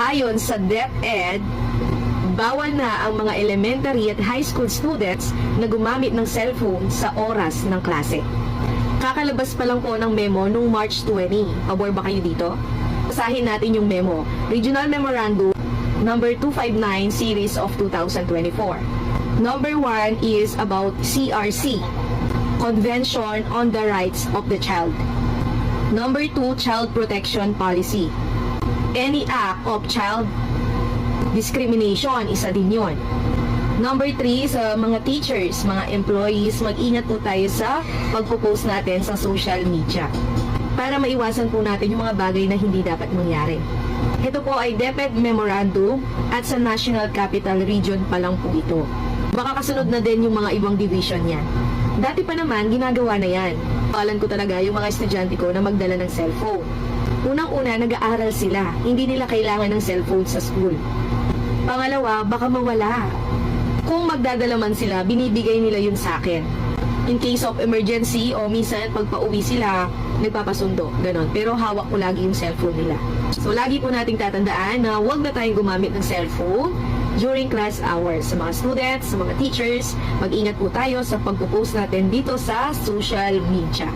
Ayon sa DepEd, bawal na ang mga elementary at high school students na gumamit ng cellphone sa oras ng klase. Kakalabas pa lang po ng memo nung March 20. Pabor ba kayo dito? Basahin natin yung memo. Regional Memorandum number 259 series of 2024. Number 1 is about CRC, Convention on the Rights of the Child. Number 2, Child Protection Policy. Any act of child discrimination, isa din yun. Number 3, sa mga teachers, mga employees, mag-ingat po tayo sa pagpo-post natin sa social media para maiwasan po natin yung mga bagay na hindi dapat mangyari. Ito po ay DepEd Memorandum at sa National Capital Region pa lang po ito. Baka kasunod na din yung mga ibang division yan. Dati pa naman, ginagawa na yan. Paalan ko talaga yung mga estudyante ko na magdala ng cellphone. Unang-una, nag-aaral sila. Hindi nila kailangan ng cellphone sa school. Pangalawa, baka mawala. Kung magdadala man sila, binibigay nila yun sa akin. In case of emergency o minsan pag pauwi sila, nagpapasundo, ganon. Pero hawak ko lagi yung cellphone nila. So lagi po nating tatandaan na huwag na tayong gumamit ng cellphone during class hours. Sa mga students, sa mga teachers, mag-ingat po tayo sa pagpo-post natin dito sa social media.